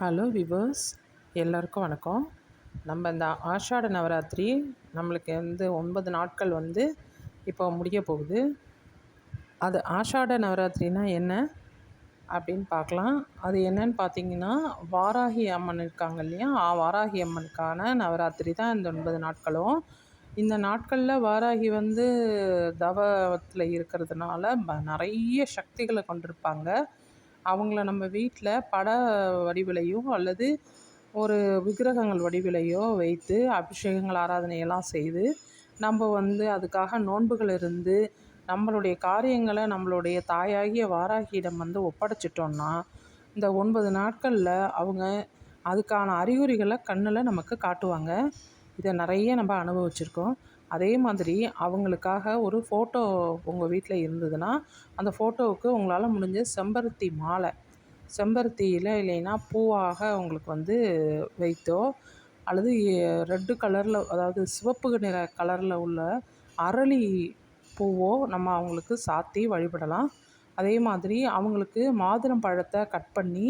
Hello viewers எல்லாருக்கும் வணக்கம். நம்ம இந்த ஆஷாட நவராத்திரி நம்மளுக்கு வந்து ஒன்பது நாட்கள் வந்து இப்போ முடிய போகுது. அது ஆஷாட நவராத்திரினா என்ன அப்படின்னு பார்க்கலாம். அது என்னன்னு பார்த்தீங்கன்னா வாராகி அம்மன் இருக்காங்க இல்லையா? வாராகி அம்மனுக்கான நவராத்திரி தான் இந்த ஒன்பது நாட்களும். இந்த நாட்களில் வாராகி வந்து தவத்தில் இருக்கிறதுனால நிறைய சக்திகளை கொண்டிருப்பாங்க. அவங்கள நம்ம வீட்டில் பட வடிவிலையோ அல்லது ஒரு விக்கிரகங்கள் வடிவிலையோ வைத்து அபிஷேகங்கள் ஆராதனையெல்லாம் செய்து நம்ம வந்து அதுக்காக நோன்புகள் இருந்து நம்மளுடைய காரியங்களை நம்மளுடைய தாயாகிய வாராகியிடம் வந்து ஒப்படைச்சிட்டோன்னா இந்த ஒன்பது நாட்களில் அவங்க அதுக்கான அறிகுறிகளை கண்ணில் நமக்கு காட்டுவாங்க. இதை நிறைய நம்ம அனுபவிச்சிருக்கோம். அதே மாதிரி அவங்களுக்காக ஒரு ஃபோட்டோ உங்கள் வீட்டில் இருந்ததுன்னா அந்த ஃபோட்டோவுக்கு உங்களால் முடிஞ்ச செம்பருத்தி மாலை. செம்பருத்தி இலை இல்லைன்னா பூவாக உங்களுக்கு வந்து வைத்தோ அல்லது ரெட்டு கலரில் அதாவது சிவப்பு நிற கலரில் உள்ள அரளி பூவோ நம்ம அவங்களுக்கு சாத்தி வழிபடலாம். அதே மாதிரி அவங்களுக்கு மாதுளம் பழத்தை கட் பண்ணி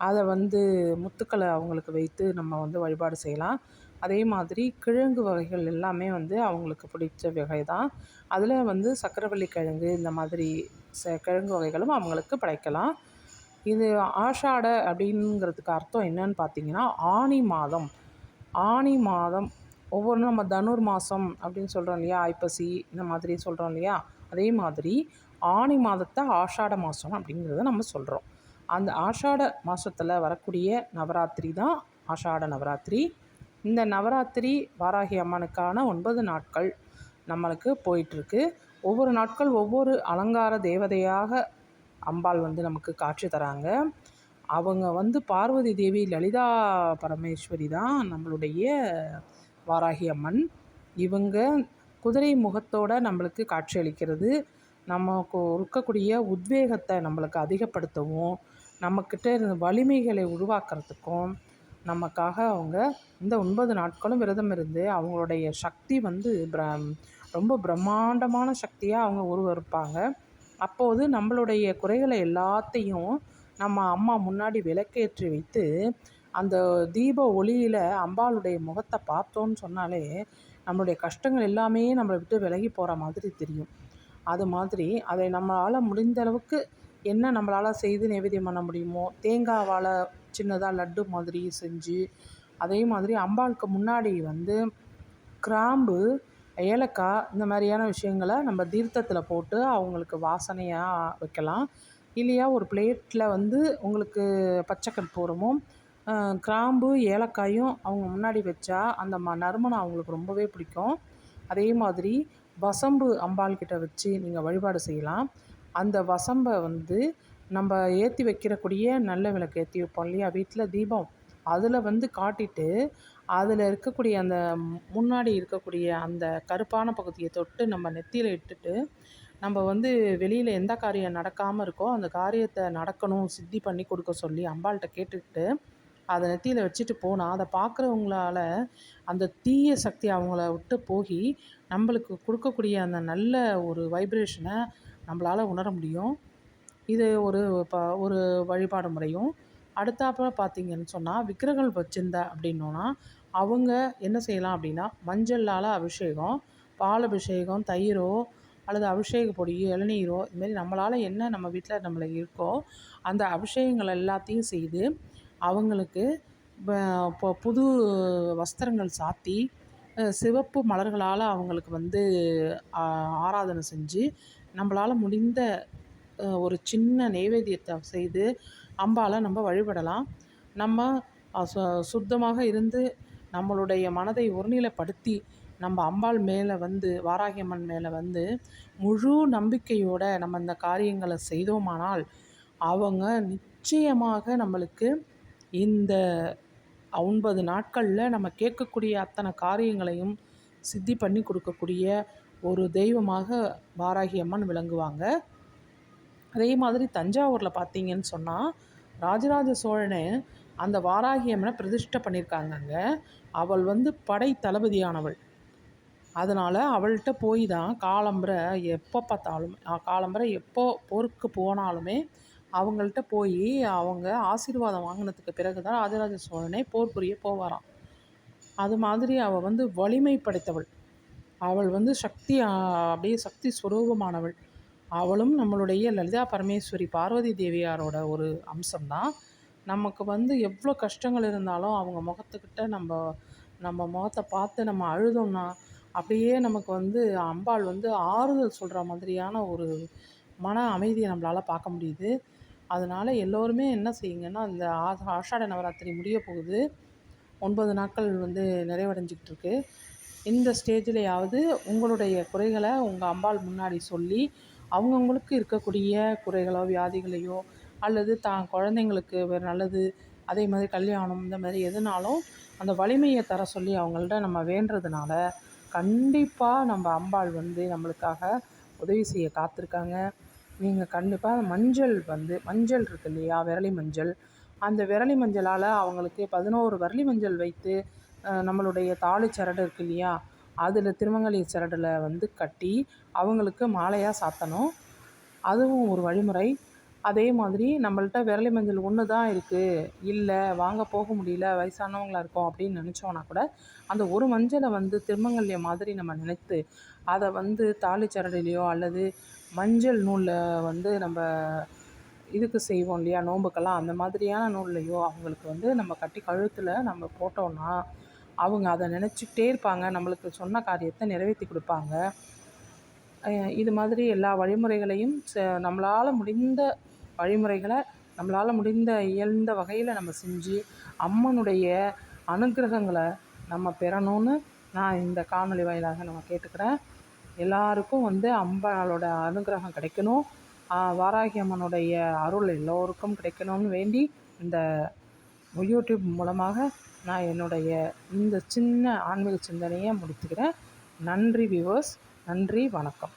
அதை வந்து முத்துக்களை அவங்களுக்கு வைத்து நம்ம வந்து வழிபாடு செய்யலாம். அதே மாதிரி கிழங்கு வகைகள் எல்லாமே வந்து அவங்களுக்கு பிடிச்ச வகை தான் அதில் வந்து சக்கரவள்ளி கிழங்கு இந்த மாதிரி ச கிழங்கு வகைகளும் அவங்களுக்கு படைக்கலாம். இது ஆஷாட அப்படிங்கிறதுக்கு அர்த்தம் என்னன்னு பார்த்தீங்கன்னா ஆனி மாதம். ஆனி மாதம் ஒவ்வொன்றும் நம்ம தனுர் மாதம் அப்படின்னு சொல்கிறோம் இல்லையா ஐப்பசி இந்த மாதிரி சொல்கிறோம் இல்லையா அதே மாதிரி ஆனி மாதத்தை ஆஷாட மாதம் அப்படிங்கிறத நம்ம சொல்கிறோம் அந்த ஆஷாட மாதத்தில் வரக்கூடிய நவராத்திரி தான் ஆஷாட நவராத்திரி. இந்த நவராத்திரி வாராகி அம்மனுக்கான ஒன்பது நாட்கள் நம்மளுக்கு போயிட்டுருக்கு. ஒவ்வொரு நாட்கள் ஒவ்வொரு அலங்கார தேவதையாக அம்பாள் வந்து நமக்கு காட்சி தராங்க. அவங்க வந்து பார்வதி தேவி லலிதா பரமேஸ்வரி தான் நம்மளுடைய வாராகி அம்மன். இவங்க குதிரை முகத்தோடு நம்மளுக்கு காட்சி அளிக்கிறது. நமக்கு இருக்கக்கூடிய உத்வேகத்தை நம்மளுக்கு அதிகப்படுத்தவும் நம்மக்கிட்ட இருந்த வலிமைகளை உருவாக்குறதுக்கும் நமக்காக அவங்க இந்த ஒன்பது நாட்களும் விரதம் இருந்து அவங்களுடைய சக்தி வந்து பிர ரொம்ப பிரம்மாண்டமான சக்தியாக அவங்க உருவருப்பாங்க அப்போது நம்மளுடைய குறைகளை எல்லாத்தையும் நம்ம அம்மா முன்னாடி விளக்கேற்றி வைத்து அந்த தீப ஒளியில் அம்பாளுடைய முகத்தை பார்த்தோன்னு சொன்னாலே நம்மளுடைய கஷ்டங்கள் எல்லாமே நம்மளை விட்டு விலகி போகிற மாதிரி தெரியும். அது மாதிரி அதை நம்மளால் முடிந்த அளவுக்கு என்ன நம்மளால் செய்து நைவேத்தியம் பண்ண முடியுமோ தேங்காவால் சின்னதாக லட்டு மாதிரி செஞ்சு அதே மாதிரி அம்பாளுக்கு முன்னாடி வந்து கிராம்பு ஏலக்காய் இந்த மாதிரியான விஷயங்களை நம்ம தீர்த்தத்தில் போட்டு அவங்களுக்கு வாசனையாக வைக்கலாம். இல்லையா ஒரு பிளேட்டில் வந்து உங்களுக்கு பச்சை கற்பூரமும் கிராம்பு ஏலக்காயும் அவங்க முன்னாடி வச்சா அந்த ம நறுமணம் அவங்களுக்கு ரொம்பவே பிடிக்கும். அதே மாதிரி வசம்பு அம்பாள் கிட்ட வச்சு நீங்கள் வழிபாடு செய்யலாம். அந்த வசம்பை வந்து நம்ம ஏற்றி வைக்கிறக்கூடிய நல்ல விளக்கு ஏற்றி வைப்போம் இல்லையா? வீட்டில் தீபம். அதில் வந்து காட்டிட்டு அதில் இருக்கக்கூடிய அந்த முன்னாடி இருக்கக்கூடிய அந்த கருப்பான பகுதியை தொட்டு நம்ம நெத்தியில் இட்டுட்டு நம்ம வந்து வெளியில் எந்த காரியம் நடக்காமல் இருக்கோ அந்த காரியத்தை நடக்கணும் சித்தி பண்ணி கொடுக்க சொல்லி அம்பாள்கிட்ட கேட்டுக்கிட்டு அதை நெத்தியில் வச்சுட்டு போனால் அதை பார்க்குறவங்களால அந்த தீய சக்தி அவங்கள விட்டு போய் நம்மளுக்கு கொடுக்கக்கூடிய அந்த நல்ல ஒரு வைப்ரேஷனை நம்மளால் உணர முடியும். இது ஒரு ப ஒரு வழிபாடு முறையும். அடுத்தாப்புல பார்த்தீங்கன்னு சொன்னால் விக்கிரகங்கள் வச்சுருந்த அப்படின்னோன்னா அவங்க என்ன செய்யலாம் அப்படின்னா மஞ்சளால் அபிஷேகம் பால் அபிஷேகம் தயிரோ அல்லது அபிஷேக பொடியோ இளநீரோ இதுமாரி நம்மளால் என்ன நம்ம வீட்டில் நம்மளை இருக்கோ அந்த அபிஷேகங்கள் எல்லாத்தையும் செய்து அவங்களுக்கு இப்போ புது வஸ்திரங்கள் சாத்தி சிவப்பு மலர்களால் அவங்களுக்கு வந்து ஆராதனை செஞ்சு நம்மளால் முடிந்த ஒரு சின்ன நெய்வேத்தியத்தை செய்து அம்பாவை நம்ம வழிபடலாம். நம்ம சு சுத்தமாக இருந்து நம்மளுடைய மனதை ஒருநிலைப்படுத்தி நம்ம அம்பாள் மேலே வந்து வாராகியம்மன் மேலே வந்து முழு நம்பிக்கையோடு நம்ம இந்த காரியங்களை செய்தோமானால் அவங்க நிச்சயமாக நம்மளுக்கு இந்த ஒன்பது நாட்களில் நம்ம கேட்கக்கூடிய அத்தனை காரியங்களையும் சித்தி பண்ணி கொடுக்கக்கூடிய ஒரு தெய்வமாக வாராகி அம்மன் விளங்குவாங்க. அதே மாதிரி தஞ்சாவூரில் பார்த்தீங்கன்னு சொன்னால் ராஜராஜ சோழனை அந்த வாராகியம்மனை பிரதிஷ்டை பண்ணியிருக்காங்க அங்கே. அவள் வந்து படை தளபதியானவள். அதனால் அவள்கிட்ட போய் தான் காலம்பரை எப்போ பார்த்தாலும் காலம்பரை எப்போ போருக்கு போனாலுமே அவங்கள்ட்ட போய் அவங்க ஆசீர்வாதம் வாங்கினதுக்கு பிறகு தான் ராஜராஜ சோழனே போர் புரிய போவாராம். அது மாதிரி அவள் வந்து வலிமை படைத்தவள் அவள் வந்து சக்தி அப்படியே சக்தி ஸ்வரூபமானவள் அவளும் நம்மளுடைய லலிதா பரமேஸ்வரி பார்வதி தேவியாரோட ஒரு அம்சம்தான். நமக்கு வந்து எவ்வளோ கஷ்டங்கள் இருந்தாலும் அவங்க முகத்துக்கிட்ட நம்ம நம்ம முகத்தை பார்த்து நம்ம அழுதோம்னா அப்படியே நமக்கு வந்து அம்பாள் வந்து ஆறுதல் சொல்கிற மாதிரியான ஒரு மன அமைதியை நம்மளால் பார்க்க முடியுது. அதனால் எல்லோருமே என்ன செய்யுங்கன்னா இந்த ஆ ஆஷாட நவராத்திரி முடிய போகுது. ஒன்பது நாட்கள் வந்து நிறைவடைஞ்சிக்கிட்டு இருக்கு. இந்த ஸ்டேஜ்லையாவது உங்களுடைய குறைகளை உங்கள் அம்பாள் முன்னாடி சொல்லி அவங்கவுங்களுக்கு இருக்கக்கூடிய குறைகளோ வியாதிகளையோ அல்லது தான் குழந்தைங்களுக்கு ஒரு நல்லது அதே மாதிரி கல்யாணம் இந்த மாதிரி எதுனாலும் அந்த வலிமையை தர சொல்லி அவங்கள்ட்ட நம்ம வேண்டுறதுனால கண்டிப்பாக நம்ம அம்பாள் வந்து நம்மளுக்காக உதவி செய்ய காத்திருக்காங்க. நீங்கள் கண்டிப்பாக மஞ்சள் வந்து மஞ்சள் இருக்கு இல்லையா? விரலி மஞ்சள். அந்த விரலி மஞ்சளால் அவங்களுக்கு பதினோரு விரலி மஞ்சள் வைத்து நம்மளுடைய தாலி சரடு இருக்கு இல்லையா? அதில் திருமங்கலி சரடில் வந்து கட்டி அவங்களுக்கு மாலையாக சாத்தணும். அதுவும் ஒரு வழிமுறை. அதே மாதிரி நம்மள்ட்ட விரலி மஞ்சள் ஒன்று தான் இருக்குது இல்லை வாங்க போக முடியல வயசானவங்களாக இருக்கோம் அப்படின்னு நினச்சோன்னா கூட அந்த ஒரு மஞ்சளை வந்து திருமங்கல்ய மாதிரி நம்ம நினைத்து அதை வந்து தாலி சரடிலையோ அல்லது மஞ்சள் நூலில் வந்து நம்ம இதுக்கு செய்வோம் இல்லையா நோம்புக்கெல்லாம் அந்த மாதிரியான நூல்லையோ அவங்களுக்கு வந்து நம்ம கட்டி கழுத்தில் நம்ம போட்டோன்னா அவங்க அதை நினச்சிக்கிட்டே இருப்பாங்க. நம்மளுக்கு சொன்ன காரியத்தை நிறைவேற்றி கொடுப்பாங்க. இது மாதிரி எல்லா வழிமுறைகளையும் ச நம்மளால் முடிந்த வழிமுறைகளை நம்மளால் முடிந்த இயல்ந்த வகையில் நம்ம செஞ்சு அம்மனுடைய அனுகிரகங்களை நம்ம பெறணும்னு நான் இந்த காணொலி வாயிலாக நம்ம கேட்டுக்கிறேன். எல்லாருக்கும் வந்து அம்பாளோட அனுகிரகம் கிடைக்கணும். வாராகி அம்மனுடைய அருள் எல்லோருக்கும் கிடைக்கணும்னு வேண்டி இந்த யூடியூப் மூலமாக நான் என்னுடைய இந்த சின்ன ஆன்மீக சிந்தனையை முடித்துக்கிறேன். நன்றி வியூவர்ஸ் நன்றி வணக்கம்.